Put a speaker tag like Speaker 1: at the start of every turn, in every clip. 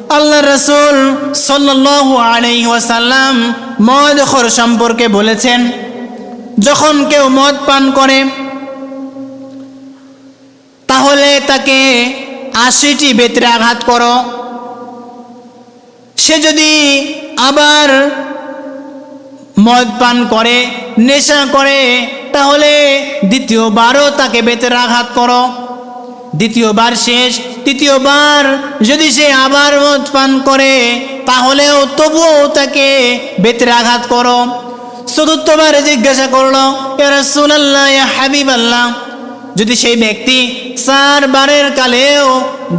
Speaker 1: আল্লাহ রসুল সাল্লাহ মদ খর সম্পর্কে বলেছেন, যখন কেউ মদ পান করে, তাহলে তাকে আশিটি বেতরে আঘাত করো। সে যদি আবার মদ পান করে, নেশা করে, তাহলে দ্বিতীয়বারও তাকে বেতের আঘাত করো। দ্বিতীয়বার শেষ, তৃতীয়বার যদি সে আবার মদ পান করে, তাহলেও তবুও তাকে বেতের আঘাত করো। চতুর্থবার জিজ্ঞাসা করল হাবিব আল্লাহ যদি সেই ব্যক্তি চারবারের কালেও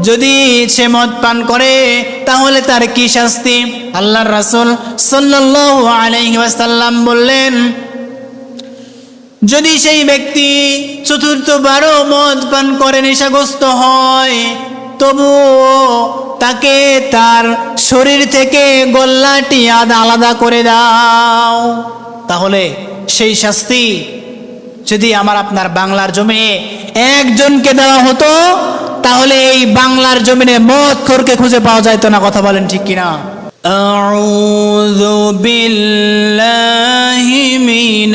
Speaker 1: যদি সে মদ পান করে, তাহলে তার কি শাস্তি? আল্লাহর রাসুল সাল্লাহ আলহি বললেন যদি সেই ব্যক্তি চতুর্থবারও মদ পান করে নেশাগ্রস্ত হয় তবুও তাকে তার শরীর থেকে গল্লাটি আদ আলাদা করে দাও তাহলে সেই শাস্তি যদি আমার আপনার বাংলার জমিনে একজনকে দেওয়া হতো তাহলে এই বাংলার জমিনে মদ খোরকে খুঁজে পাওয়া যাইতো না কথা বলেন ঠিক কিনা أعوذ بالله من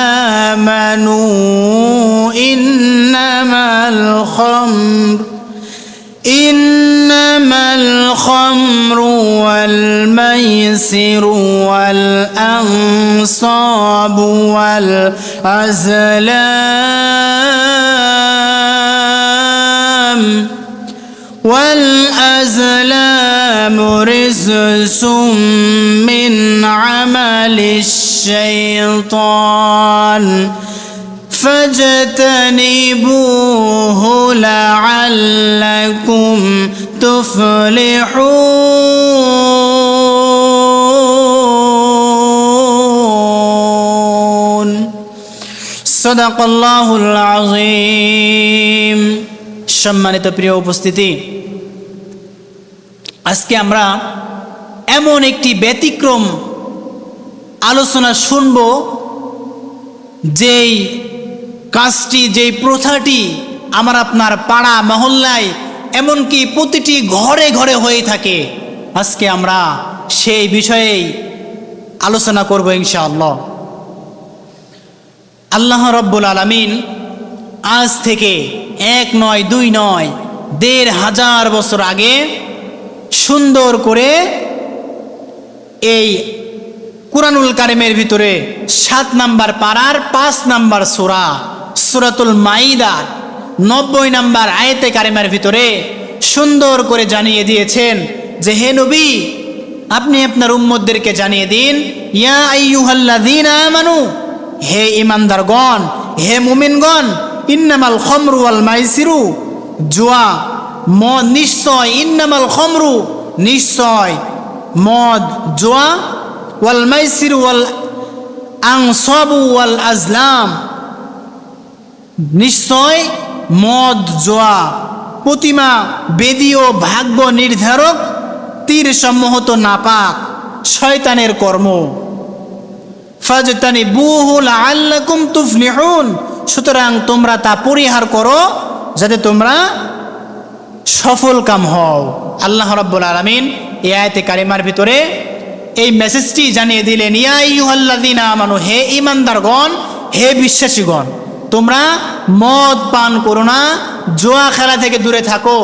Speaker 1: والميسر والأنصاب والأزلام والأزلام رزس من عمل الشيطان فاجتنبوه لعلكم تفلحون সম্মানিত প্রিয় উপস্থিতি, আজকে আমরা এমন একটি ব্যতিক্রম আলোচনা শুনব, যেই কাজটি, যেই প্রথাটি আমার আপনার পাড়া মহল্লায় এমনকি প্রতিটি ঘরে ঘরে হয়ে থাকে। আজকে আমরা সেই বিষয়েই আলোচনা করব ইনশাআল্লাহ। আল্লাহ রব্বুল আলমিন আজ থেকে এক নয়, দুই নয়, দেড় হাজার বছর আগে সুন্দর করে এই কুরআনুল কারিমের ভিতরে সাত নাম্বার পাড়ার পাঁচ নাম্বার সুরা, সুরাতুল মাইদার নব্বই নাম্বার আয়তে কারিমের ভিতরে সুন্দর করে জানিয়ে দিয়েছেন যে, হে নবী, আপনি আপনার উম্মদদেরকে জানিয়ে দিন, ইয়া আইয়ুহাল্লাযীন আমানু হে ইমানদারগণ, হে মুমিনগণ, ইন্নামাল খমরু ওয়াল মাইসিরু। জুয়া মদ নিশ্চয়, ইন্নামাল খমরু, নিশ্চয়, মদ, জুয়া, ওয়াল মাইসির ওয়াল আংসবু ওয়াল আজলাম। নিশ্চয়, মদ, জোয়া, প্রতিমা বেদি ও ভাগ্য নির্ধারক, তীর সম্মোহত নাপাক, শয়তানের কর্ম। ফাজতানি বুহুল আল্লাকুম তুফলিহুন। সুতরাং তোমরা তা পরিহার করো যাতে তোমরা সফল কাম হও। আল্লাহ রাব্বুল আলামিন এই আয়াতে কারিমার ভিতরে এই মেসেজটি জানিয়ে দিলেন, ইয়া ইউহাল্লাযীনা আমানু, হে ঈমানদারগণ, হে বিশ্বাসীগণ, তোমরা মদ পান করো না, জোয়া খেলা থেকে দূরে থাকো।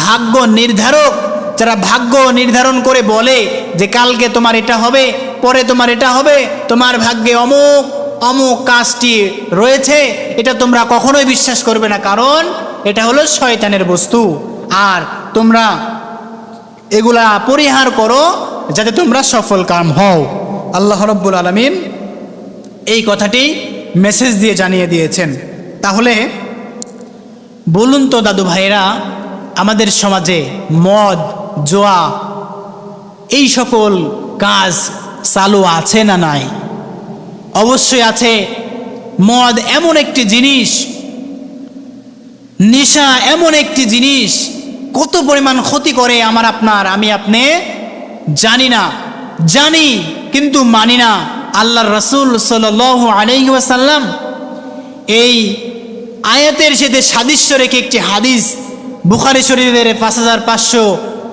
Speaker 1: ভাগ্য নির্ধারক, যারা ভাগ্য নির্ধারণ করে বলে যে কালকে তোমার এটা হবে পরে তোমার এটা হবে, তোমার ভাগ্যে অমুক অমুক কাজটি রয়েছে, এটা তোমরা কখনোই বিশ্বাস করবে না, কারণ এটা হলো শয়তানের বস্তু। আর তোমরা এগুলা পরিহার করো যাতে তোমরা সফল কাম হও। আল্লাহ রব্বুল আলমিন এই কথাটি মেসেজ দিয়ে জানিয়ে দিয়েছেন। তাহলে বলুন তো দাদু ভাইরা আমাদের সমাজে মদ, জোয়া, এই সকল কাজ চালু আছে না নাই? অবশ্যই আছে। মদ এমন একটি জিনিস, নেশা এমন একটি জিনিস, কত পরিমাণ ক্ষতি করে আমার আপনার, আমি আপনি জানি না। জানি কিন্তু মানি না। আল্লাহ রসুল সাল আলাইসাল্লাম এই আয়াতের সাথে সাদৃশ্য রেখে একটি হাদিস, বুখারি শরীফের পাঁচ হাজার পাঁচশো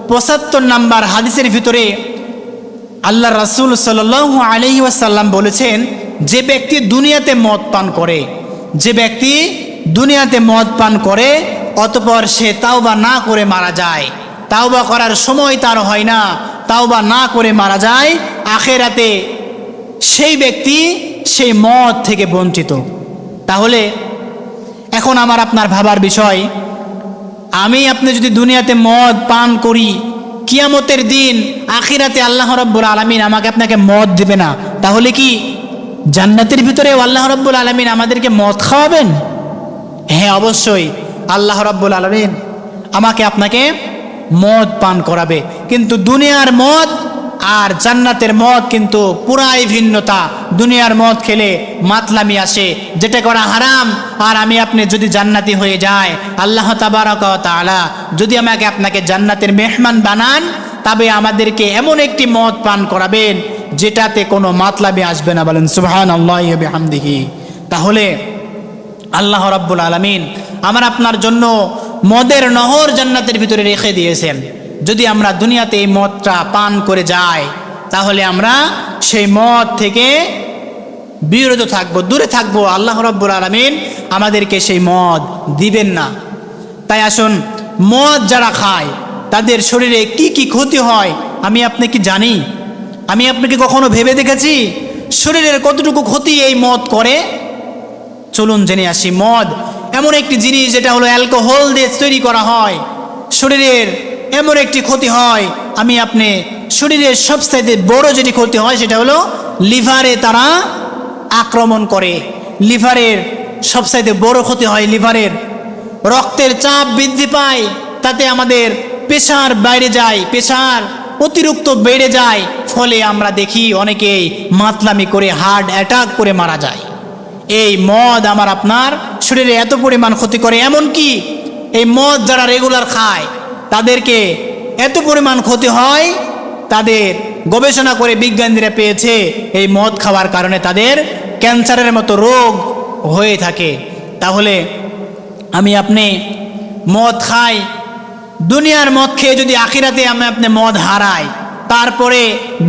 Speaker 1: পঁচাত্তর নাম্বার হাদিসের ভিতরে আল্লাহ রাসুল সাল আলহি ওয়াসাল্লাম বলেছেন, যে ব্যক্তি দুনিয়াতে মদ পান করে, যে ব্যক্তি দুনিয়াতে মদ পান করে, অতপর সে তাওবা না করে মারা যায়। তাওবা করার সময় তার হয় না, তাওবা না করে মারা যায়, আখেরাতে সেই ব্যক্তি সেই মদ থেকে বঞ্চিত। তাহলে এখন আমার আপনার ভাবার বিষয়, আমি আপনি যদি দুনিয়াতে মদ পান করি কিয়ামতের দিন আখিরাতে আল্লাহ রব্বুল আলমিন আমাকে আপনাকে মদ দেবে না। তাহলে কি জান্নাতের ভিতরে আল্লাহ রব্বুল আলমিন আমাদেরকে মদ খাওয়াবেন? হ্যাঁ অবশ্যই। আল্লাহ রব্বুল আলমিন আমাকে আপনাকে মদ পান করাবে। কিন্তু দুনিয়ার মদ আর জান্নাতের মদ কিন্তু পুরাই ভিন্নতা। দুনিয়ার মদ খেলে মাতলামি আসে, যেটা করা হারাম। আর আমি আপনি যদি জান্নাতি হয়ে যায় আল্লাহ তাবারক তাআলা যদি আমাকে আপনাকে জান্নাতের মেহমান বানান, তবে আমাদেরকে এমন একটি মদ পান করাবেন, যেটাতে কোনো মাতলামি আসবে না। বলেন সুবহান আল্লাহ হামদিহি তাহলে আল্লাহ রাব্বুল আলমিন আমার আপনার জন্য মদের নহর জান্নাতের ভিতরে রেখে দিয়েছেন। যদি আমরা দুনিয়াতে এই মদটা পান করে যাই, তাহলে আমরা সেই মদ থেকে বিরত থাকব, দূরে থাকব। আল্লাহ রব্বুল আলমিন আমাদেরকে সেই মদ দিবেন না। তাই আসুন, মদ যারা খায়, তাদের শরীরে কি কি ক্ষতি হয়, আমি আপনি কি জানি। আমি আপনাকে কখনো ভেবে দেখেছি? শরীরের কতটুকু ক্ষতি এই মদ করে? চলুন জেনে আসি, মদ এমন একটি জিনিস যেটা হলো অ্যালকোহল দিয়ে তৈরি করা হয়। শরীরের এমন একটি ক্ষতি হয়, আমি আপনি শরীরের সবচাইতে বড় যেটি ক্ষতি হয় সেটা হলো লিভারে তারা আক্রমণ করে। লিভারের সবচাইতে বড় ক্ষতি হয় লিভারের রক্তের চাপ বৃদ্ধি পায়, তাতে আমাদের প্রেশার বাইরে যায়, প্রেশার অতিরিক্ত বেড়ে যায়, ফলে আমরা দেখি অনেকেই মাতলামি করে হার্ট অ্যাটাক করে মারা যায়। এই মদ আমার আপনার শরীরে এত পরিমাণ ক্ষতি করে এমন কি এই মদ যারা রেগুলার খায় তাদেরকে এত পরিমাণ ক্ষতি হয়, তাদের গবেষণা করে বিজ্ঞানীরা পেয়েছে এই মদ খাওয়ার কারণে তাদের ক্যান্সারের মতো রোগ হয়ে থাকে। তাহলে আমি আপনি মদ খাই, দুনিয়ার মদ খেয়ে যদি আখিরাতে আমি আপনি মদ হারাই, তারপরে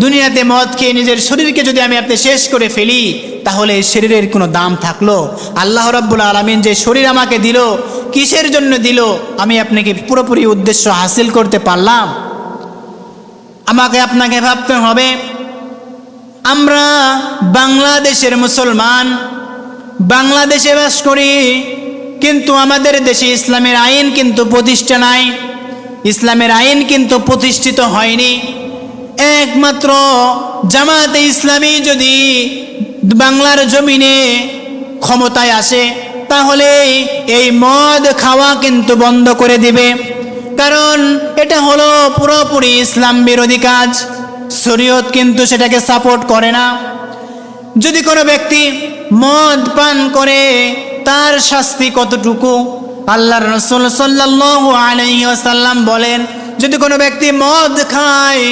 Speaker 1: দুনিয়াতে মদ খেয়ে নিজের শরীরকে যদি আমি আপনি শেষ করে ফেলি, তাহলে শরীরের কোনো দাম থাকল। আল্লাহ রাব্বুল আলমিন যে শরীর আমাকে দিল কিসের জন্য দিল? আমি আপনাকে পুরোপুরি উদ্দেশ্য হাসিল করতে পারলাম। আমাকে আপনাকে ভাবতে হবে, আমরা বাংলাদেশের মুসলমান, বাংলাদেশে বাস করি, কিন্তু আমাদের দেশে ইসলামের আইন কিন্তু প্রতিষ্ঠা নাই, ইসলামের আইন কিন্তু প্রতিষ্ঠিত হয়নি। একমাত্র জামাতে ইসলামী যদি বাংলার জমিনে ক্ষমতায় আসে তাহলে এই মদ খাওয়া কিন্তু বন্ধ করে দিবে। কারণ এটা হলো পুরোপুরি ইসলাম বিরোধী কাজ। শরীয়ত কিন্তু সেটাকে সাপোর্ট করে না। যদি কোনো ব্যক্তি মদ পান করে, তার শাস্তি কতটুকু? আল্লাহর রসুল সাল্লাল্লাহু আলাইহি ওয়াসাল্লাম বলেন, যদি কোনো ব্যক্তি মদ খায়,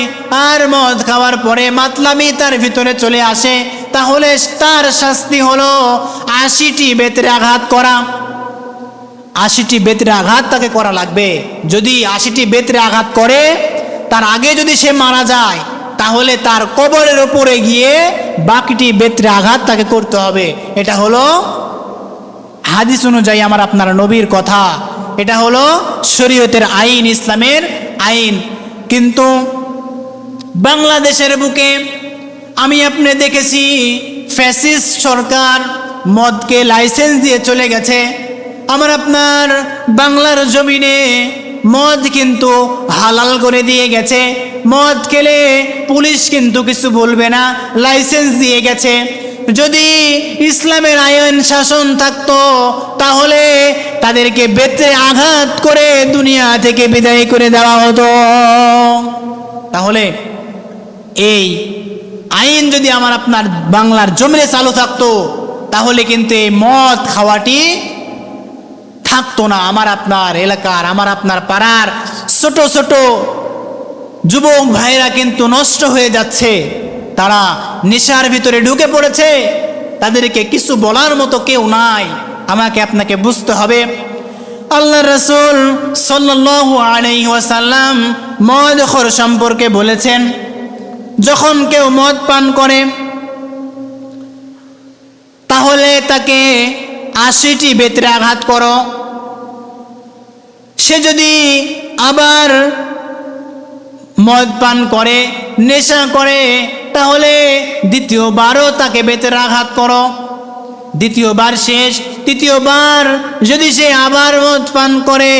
Speaker 1: আর মদ খাওয়ার পরে মাতলামি তার ভিতরে চলে আসে তাহলে তার শাস্তি হলো আশিটি বেতের আঘাত করা। আশিটি বেতের আঘাত তাকে করা লাগবে। যদি আশিটি বেতের আঘাত করে, তার আগে যদি সে মারা যায়, তাহলে তার কবরের ওপরে গিয়ে বাকিটি বেতের আঘাত তাকে করতে হবে। এটা হলো হাদিস অনুযায়ী আমার আপনার নবীর কথা। এটা হলো শরীয়তের আইন, ইসলামের আইন। কিন্তু বাংলাদেশের বুকে আমি আপনি দেখেছি ফ্যাসিস সরকার মদকে লাইসেন্স দিয়ে চলে গেছে। আমার আপনার বাংলার জমিনে মদ কিন্তু হালাল করে দিয়ে গেছে। মদ খেলে পুলিশ কিন্তু কিছু বলবে না লাইসেন্স দিয়ে গেছে। যদি ইসলামের আইন শাসন থাকতো, তাহলে তাদেরকে বেতে আঘাত করে দুনিয়া থেকে বিদায় করে দেওয়া হতো। তাহলে এই আইন যদি আমার আপনার বাংলার জমিনে চালু থাকতো, তাহলে কিন্তু এই মদ খাওয়াটি থাকতো না। আমার আপনার এলাকার, আমার আপনার পাড়ার ছোট ছোট যুবক ভাইরা কিন্তু নষ্ট হয়ে যাচ্ছে। তারা নেশার ভিতরে ঢুকে পড়েছে। তাদেরকে কিছু বলার মতো কেউ নাই। আমাকে আপনাকে বুঝতে হবে। আল্লাহ রসুল সাল্লাল্লাহু আলাইহি ওয়াসাল্লাম মদ খর সম্পর্কে বলেছেন যখন কেউ মদ পান করে, তাহলে তাকে আশিটি বেতরে আঘাত করো। সে যদি আবার মদ পান করে, নেশা করে, তাহলে দ্বিতীয়বারও তাকে বেতের আঘাত করো। দ্বিতীয়বার শেষ, তৃতীয়বার যদি সে আবার মদ পান করে,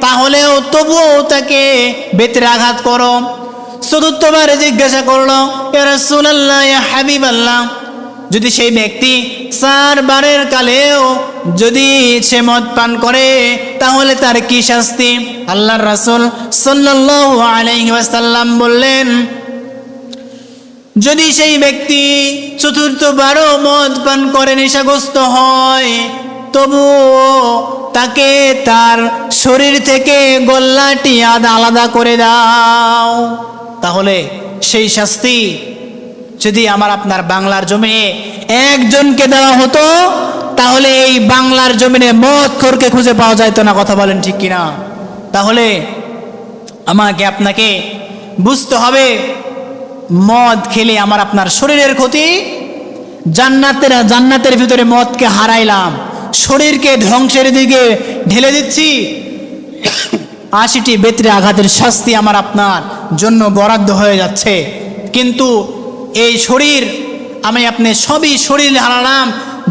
Speaker 1: তাহলেও তবুও তাকে বেতের আঘাত করো। চতুর্থবার জিজ্ঞাসা করল রাসূলুল্লাহ, ইয়া হাবিবাল্লাহ। যদি সেই ব্যক্তি চারবারের কালেও যদি সে মদ পান করে, তাহলে তার কি শাস্তি? আল্লাহর রাসূল আলাইহি বললেন, যদি সেই ব্যক্তি চতুর্থবারও মদ পান করে, নেশাগ্রস্ত হয়, তবুও তাকে তার শরীর থেকে গল্লাটি আলাদা করে দাও। তাহলে সেই শাস্তি যদি আমার আপনার বাংলার জমিনে একজনকে দেওয়া হতো, তাহলে এই বাংলার জমিনে মদ খোরকে খুঁজে পাওয়া যাইতো না, কথা বলেন ঠিক কিনা? তাহলে আমাকে আপনাকে বুঝতে হবে, মদ খেলে আমার আপনার শরীরের ক্ষতি, জান্নাতের জান্নাতের ভিতরে মদকে হারাইলাম, শরীরকে ধ্বংসের দিকে ঢেলে দিচ্ছি, আশিটি বেতরে আঘাতের শাস্তি আমার আপনার জন্য বরাদ্দ হয়ে যাচ্ছে। কিন্তু এই শরীর, আমি আপনি সবই শরীর হারালাম,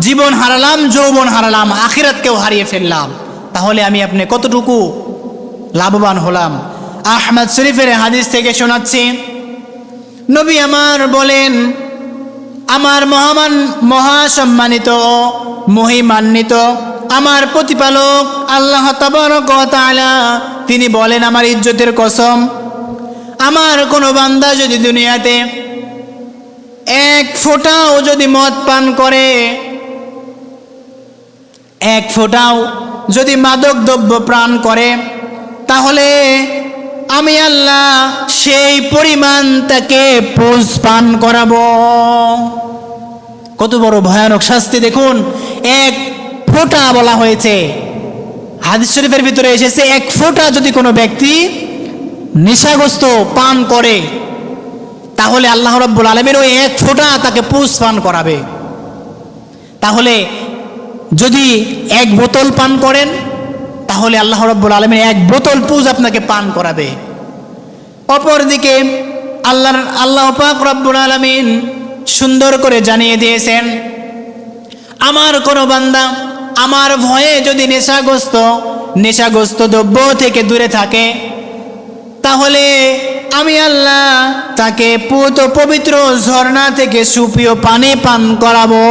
Speaker 1: জীবন হারালাম, যৌবন হারালাম, আখিরাতকেও হারিয়ে ফেললাম। তাহলে আমি আপনি কতটুকু লাভবান হলাম? আহমদ শরীফের হাদিস থেকে শোনাচ্ছি, নবী আমার বলেন, আমার মহামান, মহাসম্মানিত, মহিমান্বিত, আমার প্রতিপালক আল্লাহ তিনি বলেন, আমার ইজ্জতের কসম আমার কোনো বান্দা যদি দুনিয়াতে এক ফোঁটাও যদি মদ পান করে, এক ফোঁটাও যদি মাদক দ্রব্য প্রাণ করে, তাহলে আমি আল্লাহ সেই পরিমাণ তাকে পুষ পান করাবো। কত বড় ভয়ানক শাস্তি দেখুন, এক ফোঁটা বলা হয়েছে। হাদিস শরীফের ভিতরে এসেছে, এক ফোঁটা যদি কোনো ব্যক্তি নেশাগ্রস্ত পান করে, তাহলে আল্লাহ রব্বুল আলমের ওই এক ফোঁটা তাকে পুষ পান করাবে। তাহলে যদি এক বোতল পান করেন, তাহলে আল্লাহ রব্বুল আলমের এক বোতল পুজ আপনাকে পান করাবে। অপরদিকে আল্লাহর, আল্লাহ পাক রব্বুল আলমিন সুন্দর করে জানিয়ে দিয়েছেন, আমার কোনো বান্দা আমার ভয়ে যদি নেশাগ্রস্ত নেশাগ্রস্ত দ্রব্য থেকে দূরে থাকে তাহলে আমি আল্লাহ তাকে পুত পবিত্র ঝর্ণা থেকে সুপ্রিয় পানি পান করাবো।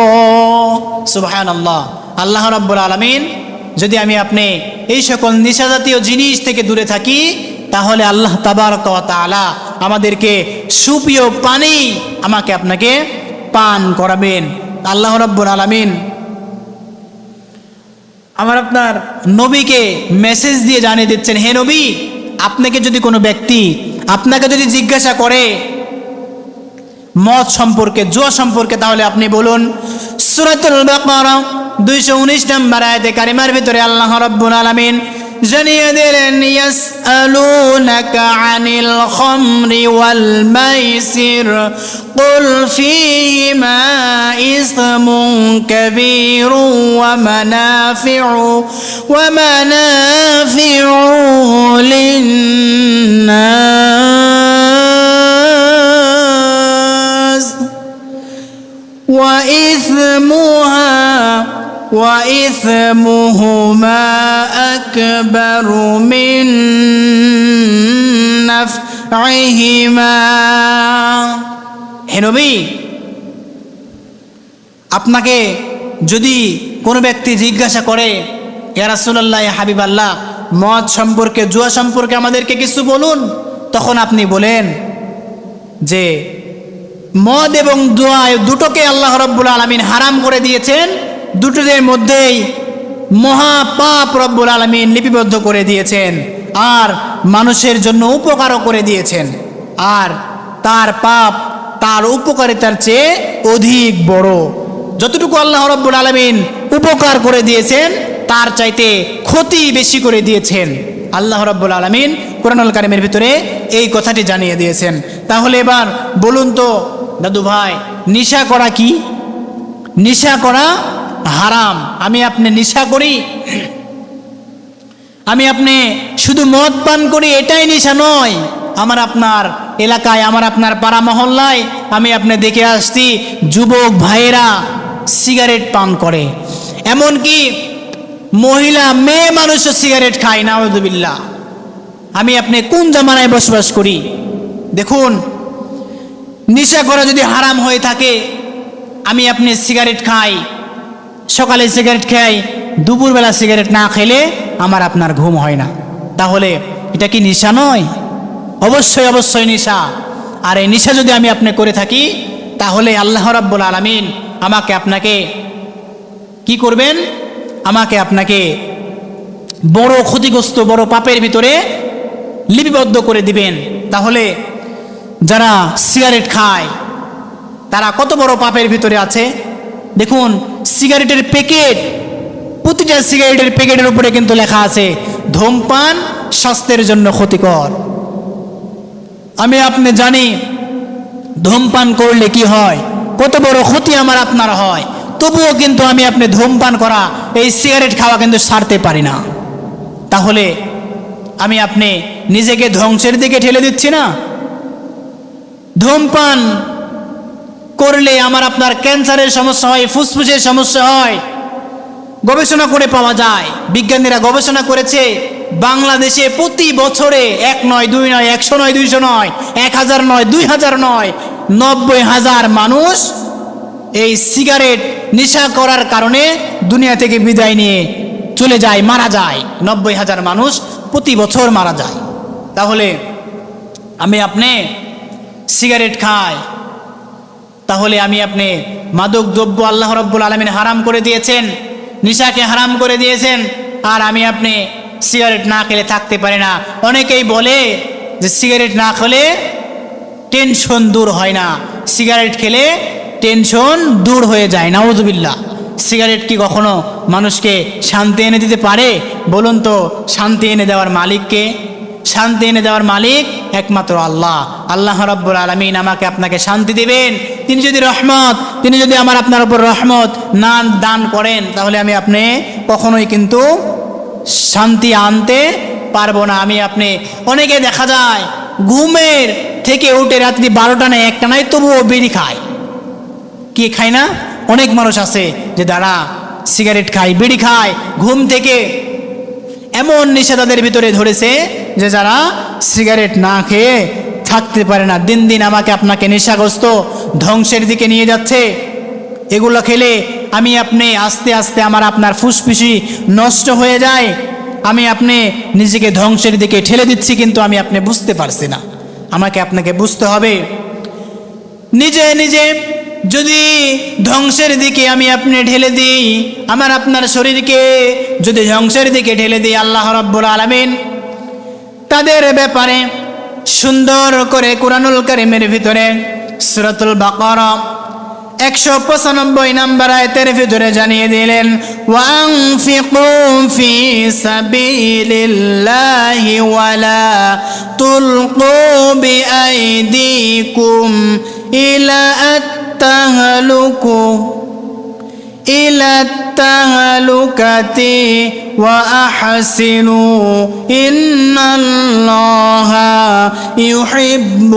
Speaker 1: সুবহান আল্লাহ আল্লাহ রব্বুল আলমিন, যদি আমি আপনি এই সকল নিশাজাতীয় জিনিস থেকে দূরে থাকি, তাহলে আল্লাহ তাবারক ওয়া তাআলা আমাদেরকে সুপ্রিয় পানি আমাকে আপনাকে পান করাবেন। আল্লাহ রব্বুল আলমিন আমার আপনার নবীকে মেসেজ দিয়ে জানিয়ে দিচ্ছেন, হে নবী আপনাকে যদি কোনো ব্যক্তি আপনাকে যদি জিজ্ঞাসা করে মদ সম্পর্কে, জুয়া সম্পর্কে, তাহলে আপনি বলুন, সুরাতুল বাকারা, দুইশো উনিশ নম্বর আয়াতে কারিমার ভিতরে আল্লাহ রব্বুল আলামিন জানিয়ে দিলেন, ইয়াসআলুনাকা আনিল وإثمهما أكبر من نفعهما হে নবী আপনাকে যদি কোনো ব্যক্তি জিজ্ঞাসা করে ইয়া রাসূলুল্লাহ ইয়া হাবিবাল্লাহ মদ সম্পর্কে জুয়া সম্পর্কে আমাদেরকে কিছু বলুন তখন আপনি বলেন যে মদ এবং দোয়া এই দুটোকে আল্লাহ রব্বুল আলমিন হারাম করে দিয়েছেন দুটোদের মধ্যেই মহা পাপ রব্বুল আলমিন লিপিবদ্ধ করে দিয়েছেন আর মানুষের জন্য উপকারও করে দিয়েছেন। আর তার পাপ তার উপকারিতার চেয়ে অধিক বড়। যতটুকু আল্লাহ রব্বুল আলমিন উপকার করে দিয়েছেন, তার চাইতে ক্ষতি বেশি করে দিয়েছেন। আল্লাহ রব্বুল আলমিন কোরআনুল কারিমের ভিতরে এই কথাটি জানিয়ে দিয়েছেন। তাহলে এবার বলুন তো দাদু ভাই নিশা করা কি? নিশা করা হারাম। আমি আপনি নিশা করি। আমি আপনি শুধু মদ পান করি, এটাই নেশা নয়। আমার আপনার এলাকায়, আমার আপনার পাড়া মহল্লায় আমি আপনি দেখে আসছি, যুবক ভাইয়েরা সিগারেট পান করে। এমনকি মহিলা, মেয়ে মানুষও সিগারেট খায় নাউদুবিল্লা আমি আপনি কোন জামানায় বসবাস করি? দেখুন, নেশা করা যদি হারাম হয়ে থাকে, আমি আপনি সিগারেট খাই। সকালে সিগারেট খাই, দুপুরবেলা সিগারেট না খেলে আমার আপনার ঘুম হয় না। তাহলে এটা কি নেশা নয়? অবশ্যই অবশ্যই নেশা। আর এই নেশা যদি আমি আপনি করে থাকি, তাহলে আল্লাহ রাব্বুল আলামিন আমাকে আপনাকে কি করবেন? আমাকে আপনাকে বড় ক্ষতিগ্রস্ত, বড় পাপের ভিতরে লিপিবদ্ধ করে দিবেন। তাহলে যারা সিগারেট খায়, তারা কত বড় পাপের ভিতরে আছে? দেখুন সিগারেটের প্যাকেট প্রতিটা সিগারেটের প্যাকেটের উপরে কিন্তু লেখা আছে, ধূমপান স্বাস্থ্যের জন্য ক্ষতিকর। আমি আপনি জানি, ধূমপান করলে কি হয়? কত বড় ক্ষতি আমার আপনার হয়। তবুও কিন্তু আমি আপনি ধূমপান করা, এই সিগারেট খাওয়া কিন্তু সারতে পারি না। তাহলে আমি আপনি নিজেকে ধ্বংসের দিকে ঠেলে দিচ্ছি না? ধূমপান করলে আমার আপনার ক্যান্সারের সমস্যা হয়, ফুসফুসের সমস্যা হয়, গবেষণা করে পাওয়া যায়। বিজ্ঞানীরা গবেষণা করেছে, বাংলাদেশে প্রতি বছরে এক নয়, দুই নয়, একশো নয়, দুইশো নয়, এক হাজার নয়, দুই হাজার নয়, নব্বই হাজার মানুষ এই সিগারেট নেশা করার কারণে দুনিয়া থেকে বিদায় নিয়ে চলে যায়, মারা যায়। নব্বই হাজার মানুষ প্রতি বছর মারা যায়। তাহলে আমি আপনি সিগারেট খাই তাহলে আমি আপনি মাদক দ্রব্য আল্লাহ রব্বুল আলমিন হারাম করে দিয়েছেন, নিশাকে হারাম করে দিয়েছেন, আর আমি আপনি সিগারেট না খেলে থাকতে পারি না। অনেকেই বলে যে সিগারেট না খেলে টেনশন দূর হয় না। সিগারেট খেলে টেনশন দূর হয়ে যায়। না নাউজুবিল্লা সিগারেট কি কখনো মানুষকে শান্তি এনে দিতে পারে? বলুন তো, শান্তি এনে দেওয়ার মালিককে। শান্তি এনে দেওয়ার মালিক একমাত্র আল্লাহ। আল্লাহ রব্বুল আলমিন আমাকে আপনাকে শান্তি দিবেন। তিনি যদি রহমত, তিনি যদি আমার আপনার উপর রহমত না দান করেন, তাহলে আমি আপনি কখনোই কিন্তু শান্তি আনতে পারব না। আমি আপনি অনেকে দেখা যায় ঘুমের থেকে উঠে রাত্রি বারোটা নয় একটা নয় তবুও বিড়ি খায়। কি খায় না? অনেক মানুষ আছে যে দাঁড়া সিগারেট খায়, বিড়ি খায়, ঘুম থেকে এমন নেশা তাদের ভিতরে ধরেছে যে যারা সিগারেট না খেয়ে থাকতে পারে না, দিন দিন আমাকে আপনাকে নেশাগ্রস্ত ধ্বংসের দিকে নিয়ে যাচ্ছে। এগুলো খেলে আমি আপনি আস্তে আস্তে আমার আপনার ফুসফুসি নষ্ট হয়ে যায়। আমি আপনি নিজেকে ধ্বংসের দিকে ঠেলে দিচ্ছি কিন্তু আমি আপনি বুঝতে পারছি না। আমাকে আপনাকে বুঝতে হবে। নিজে নিজে যদি ধ্বংসের দিকে আমি আপনি ঢেলে দিই, আমার আপনার শরীরকে যদি ধ্বংসের দিকে ঢেলে দিই, আল্লাহ রব্বুল আলমিন তাদের ব্যাপারে সুন্দর করে কোরআনুল করিমের ভিতরে সুরতুল বাকর একশো পঁচানব্বই নাম্বার আয়তের ভিতরে জানিয়ে দিলেন ওয়াংফিকু ফি সাবিলিল্লাহি ওয়ালা তুলকু বিআইদিকুম ইলা আত্তাহলুকু। إلى التهلكة وأحسنوا إن الله يحب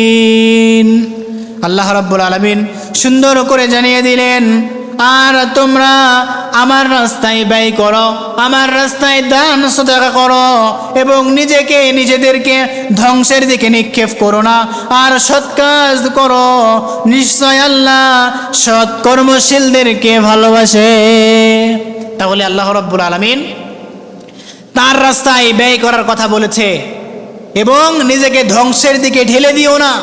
Speaker 1: المحسنين আল্লাহ রাব্বুল আলামিন সুন্দর করে জানিয়ে দিলেন আর তোমরা আমার রাস্তায় ব্যয় করো, আমার রাস্তায় দান সদাকা করো এবং নিজেকে নিজেদেরকে ধ্বংসের দিকে নিক্ষেপ করো না। আর সৎ কাজ করো। নিশ্চয় আল্লাহ সৎ কর্মশীলদেরকে ভালোবাসে। তাহলে আল্লাহ রব্বুল আলমিন তার রাস্তায় ব্যয় করার কথা বলেছে এবং নিজেকে ধ্বংসের দিকে ঢেলে দিও না।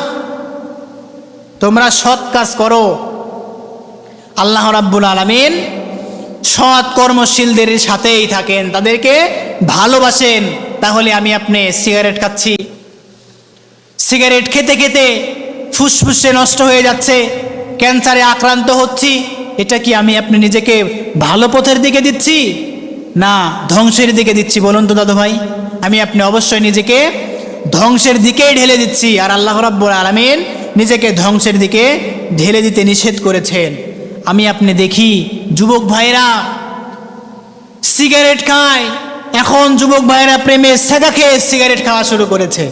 Speaker 1: তোমরা সৎ কাজ করো। আল্লাহ রাব্বুল আলামিন সৎ কর্মশীলদের সাথেই থাকেন, তাদেরকে ভালোবাসেন। তাহলে আমি আপনি সিগারেট খাচ্ছি। সিগারেট খেতে খেতে ফুসফুসে নষ্ট হয়ে যাচ্ছে, ক্যান্সারে আক্রান্ত হচ্ছি। এটা কি আমি আপনি নিজেকে ভালো পথের দিকে দিচ্ছি? না, ধ্বংসের দিকে দিচ্ছি। বলুন তো দাদু ভাই আমি আপনি অবশ্যই নিজেকে ধ্বংসের দিকেই ঢেলে দিচ্ছি। আর আল্লাহ রাব্বুল আলামিন নিজেকে ধ্বংসের দিকে ঢেলে দিতে নিষেধ করেছেন। আমি আপনি দেখি, যুবক ভাইরা সিগারেট খায়। এখন যুবক ভাইরা প্রেমে সেকা খেয়ে সিগারেট খাওয়া শুরু করেছে।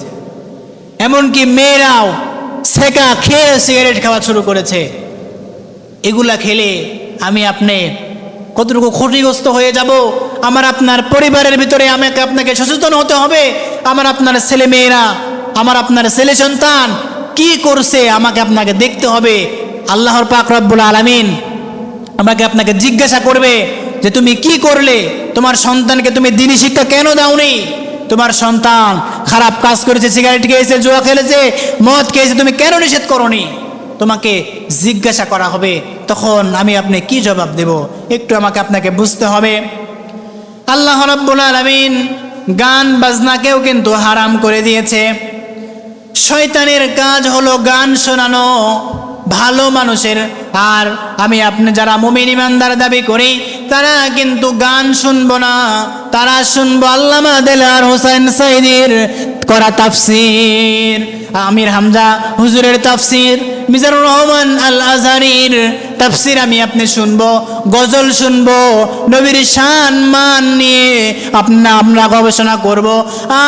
Speaker 1: এমনকি মেয়েরাও সেকা খেয়ে সিগারেট খাওয়া শুরু করেছে। এগুলা খেলে আমি আপনি কতটুকু ক্ষতিগ্রস্ত হয়ে যাব? আমার আপনার পরিবারের ভিতরে আমাকে আপনাকে সচেতন হতে হবে। আমার আপনার ছেলে মেয়েরা আমার আপনার ছেলে সন্তান, কি করছে আমাকে আপনাকে দেখতে হবে। আল্লাহর পাক রব্বুল আলামিন আমাকে আপনাকে জিজ্ঞাসা করবে যে তুমি কি করলে? তোমার সন্তানকে তুমি দিনী শিক্ষা কেন দাওনি? তোমার সন্তান খারাপ কাজ করেছে, সিগারেট খেয়েছে, জুয়া খেলেছে, মদ খেয়েছে, তুমি কেন নিষেধ করনি? তোমাকে জিজ্ঞাসা করা হবে। তখন আমি আপনি কি জবাব দেব? একটু আমাকে আপনাকে বুঝতে হবে। আল্লাহ রাব্বুল আলামিন গান বাজনাকেও কিন্তু হারাম করে দিয়েছে। শয়তানের কাজ হলো গান শোনানো, ভালো মানুষের আর আমি আপনি যারা মুমিন ইমানদার দাবি করি, তারা কিন্তু গান শুনব না। তারা শুনব আল্লামা দেলার হোসেন সাইদির করা তাফসির, আমির হামজা হুজুরের তাফসির, মিজানুর রহমান আল আজহারির তাফসির আমি আপনি শুনব, গজল শুনব, নবীর শান মান নিয়ে আপনা, আমরা গবেষণা করব।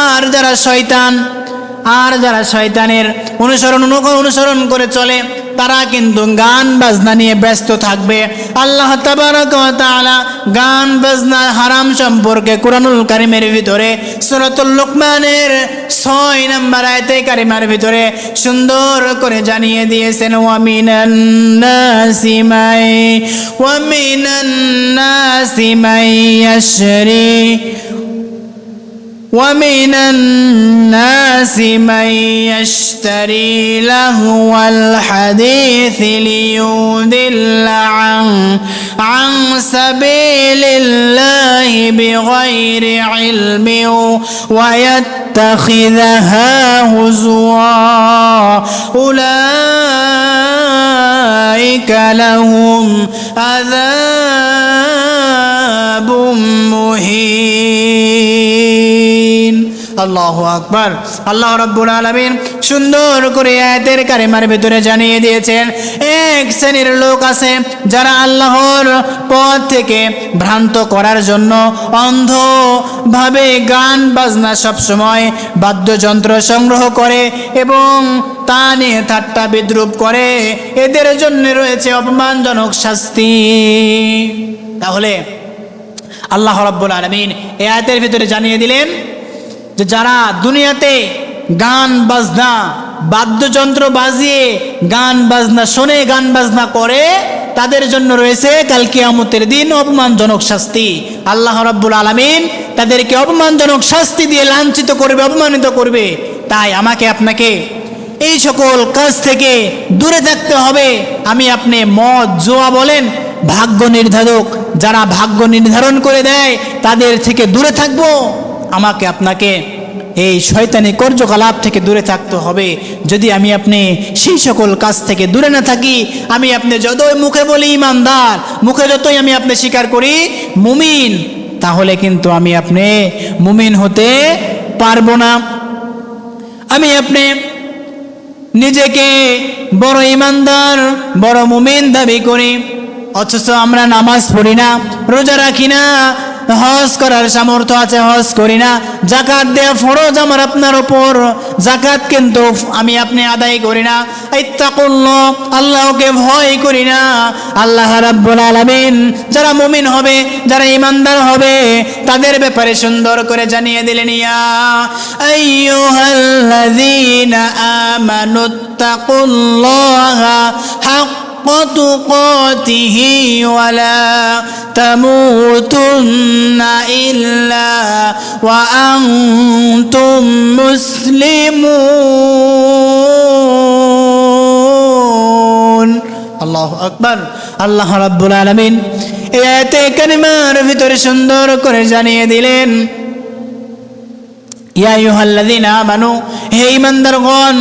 Speaker 1: আর যারা শয়তান আর যারা শয়তানের অনুসরণ অনুসরণ করে চলে, তারা কিন্তু গান বাজনা নিয়ে ব্যস্ত থাকবে। আল্লাহ তালা গান বাজনা হারাম সম্পর্কে কুরআনুল কারিমের ভিতরে, সূরাতুল লুকমানের 6 নম্বর আয়তে কারিমার ভিতরে সুন্দর করে জানিয়ে দিয়েছেন ওয়া মিনান ومن الناس من يشتري لهو الحديث ليضل عن عن سبيل الله بغير علم ويتخذها هزوا. أولئك لهم عذاب مهين. আল্লাহ আকবার। আল্লাহ রব্বুল আলমিন সুন্দর করে আয়াতের কারিমার ভিতরে জানিয়ে দিয়েছেন, এক শ্রেণির লোক আছে যারা আল্লাহর পথ থেকে ভ্রান্ত করার জন্য অন্ধভাবে গান বাজনা সবসময় বাদ্যযন্ত্র সংগ্রহ করে এবং তা নিয়ে ঠাট্টা বিদ্রুপ করে। এদের জন্য রয়েছে অপমানজনক শাস্তি। তাহলে আল্লাহ রাব্বুল আলমিন এ আয়াতের ভিতরে জানিয়ে দিলেন যে যারা দুনিয়াতে গান, বাজনা, বাদ্যযন্ত্র বাজিয়ে গান, বাজনা শোনে, গান, বাজনা করে, তাদের জন্য রয়েছে কাল কিয়ামতের দিন অপমানজনক শাস্তি। আল্লাহ রাব্বুল আলামিন তাদেরকে অপমানজনক শাস্তি দিয়ে লাঞ্ছিত করবে, অপমানিত করবে। তাই আমাকে আপনাকে এই সকল কাজ থেকে দূরে থাকতে হবে। আমি আপনি মদ, জোয়া বলেন, ভাগ্য নির্ধারক, যারা ভাগ্য নির্ধারণ করে দেয়, তাদের থেকে দূরে থাকব। আমাকে আপনাকে এই শয়তানি কার্যকলাপ থেকে দূরে থাকতে হবে। যদি আমি আপনি সেই সকল কাজ থেকে দূরে না থাকি, আমি আপনি যতই মুখে বলি ইমানদার, মুখে যতই আমি আপনি স্বীকার করি মুমিন, তাহলে কিন্তু আমি আপনি মুমিন হতে পারব না। আমি আপনি নিজেকে বড় ইমানদার, বড় মুমিন দাবি করি, অথচ আমরা নামাজ পড়ি না, রোজা রাখি না হজ করার সামর্থ্য আছে, হজ করি না। জাকাত দেয়া ফরজ আমার আপনার ওপর জাকাত কিন্তু আমি আপনি আদায় করি না। ইত্তাকুল্লাহ, আল্লাহকে ভয় করি না। আল্লাহ রাব্বুল আলামিন যারা মুমিন হবে, যারা ইমানদার হবে, তাদের ব্যাপারে সুন্দর করে জানিয়ে দিলেন, ইয়া আইয়ুহাল্লাযীনা আমানুত্তাকুল্লাহা হাক্কা تقاته ولا تموتن إلا وأنتم مسلمون আল্লাহ আকবর আল্লাহ রাব্বুল আলামিন এই আয়াতে কারিমার ভিতরে সুন্দর করে জানিয়ে দিলেন ইয়া আইয়ুহাল্লাযীনা আমানু হে ঈমানদারগণ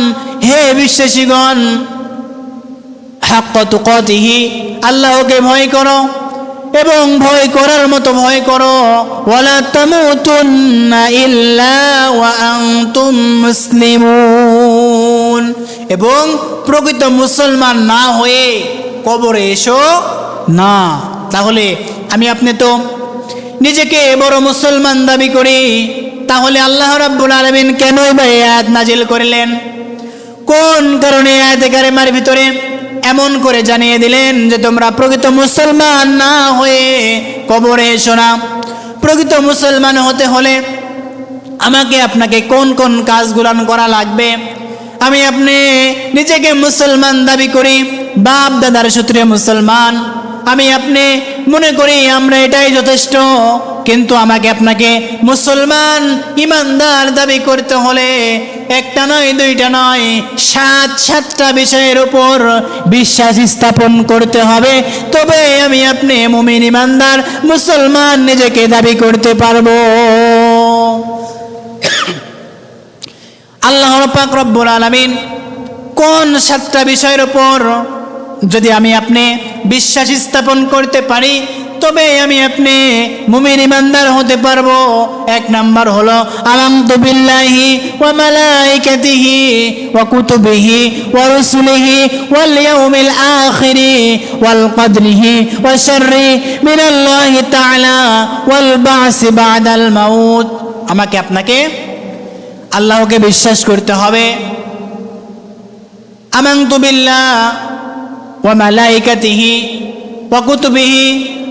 Speaker 1: হে বিশ্বাসীগণ হাক্ক তুকাতিহি আল্লাহকে ভয় করো এবং ভয় করার মতো ভয় করো। ওয়ালা তামুতুন্না ইল্লা ওয়া আনতুম মুসলিমুন। এবং প্রকৃত মুসলমান না হয়ে কবরে এসো না। তাহলে আমি আপনি তো নিজেকে বড় মুসলমান দাবি করি, তাহলে আল্লাহ রাব্বুল আলামিন কেনই বা এই আয়াত নাজিল করলেন? কোন কারণে আয়াতে কারিমার ভিতরে এমন করে জানিয়ে দিলেন যে তোমরা প্রকৃত মুসলমান না হয়ে কবরে এসো না। প্রকৃত মুসলমান হতে হলে আমাকে আপনাকে কোন কোন কাজগুলান করা লাগবে? আমি আপনি নিজেকে মুসলমান দাবি করি, বাপ দাদার সূত্রে মুসলমান। আমি আপনি মনে করি আমরা এটাই যথেষ্ট, কিন্তু আমাকে আপনাকে মুসলমান ইমানদার দাবি করতে হলে একটা নয়, দুইটা নয়, সাত, সাতটা বিষয়ের উপর বিশ্বাস স্থাপন করতে হবে। তবে আমি আপনি মুমিন ইমানদার, মুসলমান, নিজেকে দাবি করতে পারব। আল্লাহ পাক রব্বুল আলামিন কোন সাতটা বিষয়ের উপর যদি আমি আপনি বিশ্বাস স্থাপন করতে পারি তবে আমি আপনি মুমিন ইমানদার হতে পারব। এক নাম্বার হলো, আলামতু বিল্লাহি ওয়া মালাইকাতিহি ওয়া কুতুবিহি ওয়া রুসুলিহি ওয়াল ইয়াউমিল আখিরি ওয়াল কদরিহি ওয়া শাররি মিনাল্লাহি তাআলা ওয়াল বা'সি বাদাল মাউত। আমাকে আপনাকে আল্লাহকে বিশ্বাস করতে হবে। আমান্তু বিল্লাহ ওয়া মালাইকাতিহি ওয়া কুতুবিহি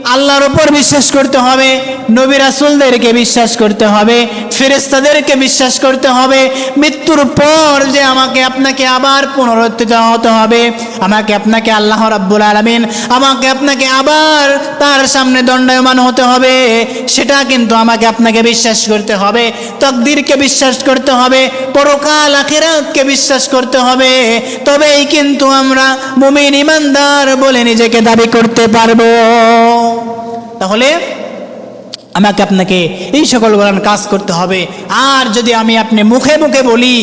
Speaker 1: আল্লাহর ওপর বিশ্বাস করতে হবে নবী রাসুলদেরকে বিশ্বাস করতে হবে ফেরেশতাদেরকে বিশ্বাস করতে হবে। মৃত্যুর পর যে আমাকে, আপনাকে আবার পুনরুত্থিত হতে হবে। আমাকে আপনাকে আল্লাহ রাব্বুল আলামিন, আমাকে আপনাকে আবার তার সামনে দণ্ডায়মান হতে হবে। সেটা কিন্তু আমাকে আপনাকে বিশ্বাস করতে হবে। তকদিরকে বিশ্বাস করতে হবে। পরকাল আখিরাতকে বিশ্বাস করতে হবে। তবেই কিন্তু আমরা মুমিন ইমানদার বলে নিজেকে দাবি করতে পারব। তাহলে আমাকে আপনাকে এই সকল গোলান কাজ করতে হবে। আর যদি আমি আপনি মুখে মুখে বলি,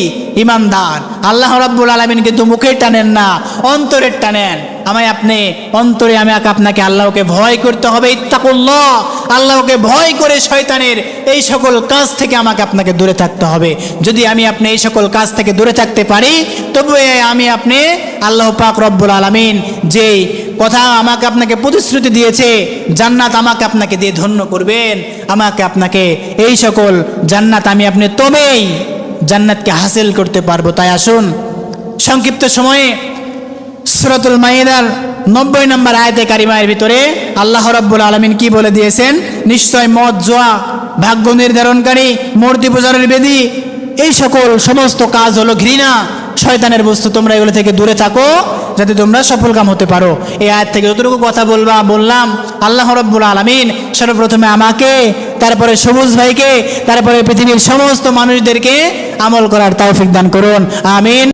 Speaker 1: ইমানদার, আল্লাহ রাব্বুল আলমিন কিন্তু মুখে টানেন না, অন্তরের টানেন। আমায় আপনি অন্তরে আমি আপনাকে আল্লাহকে ভয় করতে হবে, ইত্তাকুল্লাহ। আল্লাহকে ভয় করে শয়তানের এই সকল কাজ থেকে আমাকে আপনাকে দূরে থাকতে হবে। যদি আমি আপনি এই সকল কাজ থেকে দূরে থাকতে পারি, তবে আমি আপনি আল্লাহ পাক রব্বুল আলমিন যেই কথা আমাকে আপনাকে প্রতিশ্রুতি দিয়েছে, জান্নাত আমাকে আপনাকে দিয়ে ধন্য করবেন। আমাকে আপনাকে এই সকল জান্নাত আমি আপনি তবেই জান্নাতকে হাসিল করতে পারব। তাই আসুন, সংক্ষিপ্ত সময়ে সুরতুল মাইদার নব্বই নম্বর আয়তে কারিমায়ের ভিতরে আল্লাহ রব্বুল আলমিন কি বলে দিয়েছেন? নিশ্চয় মদ, জোয়া, ভাগ্য নির্ধারণকারী, মূর্তি পূজারের বেদি, এই সকল সমস্ত কাজ হলো ঘৃণা। শয়তানের বস্তু, তোমরা এগুলো থেকে দূরে থাকো। যাতে তোমরা সফল কাম হতে পারো। এই আয়াত থেকে যতটুকু কথা বলবা, বললাম, আল্লাহ রব্বুল আলমিন সর্বপ্রথমে আমাকে, তারপরে সবুজ ভাইকে, তারপরে পৃথিবীর সমস্ত মানুষদেরকে আমল করার তৌফিক দান করুন। আমিন।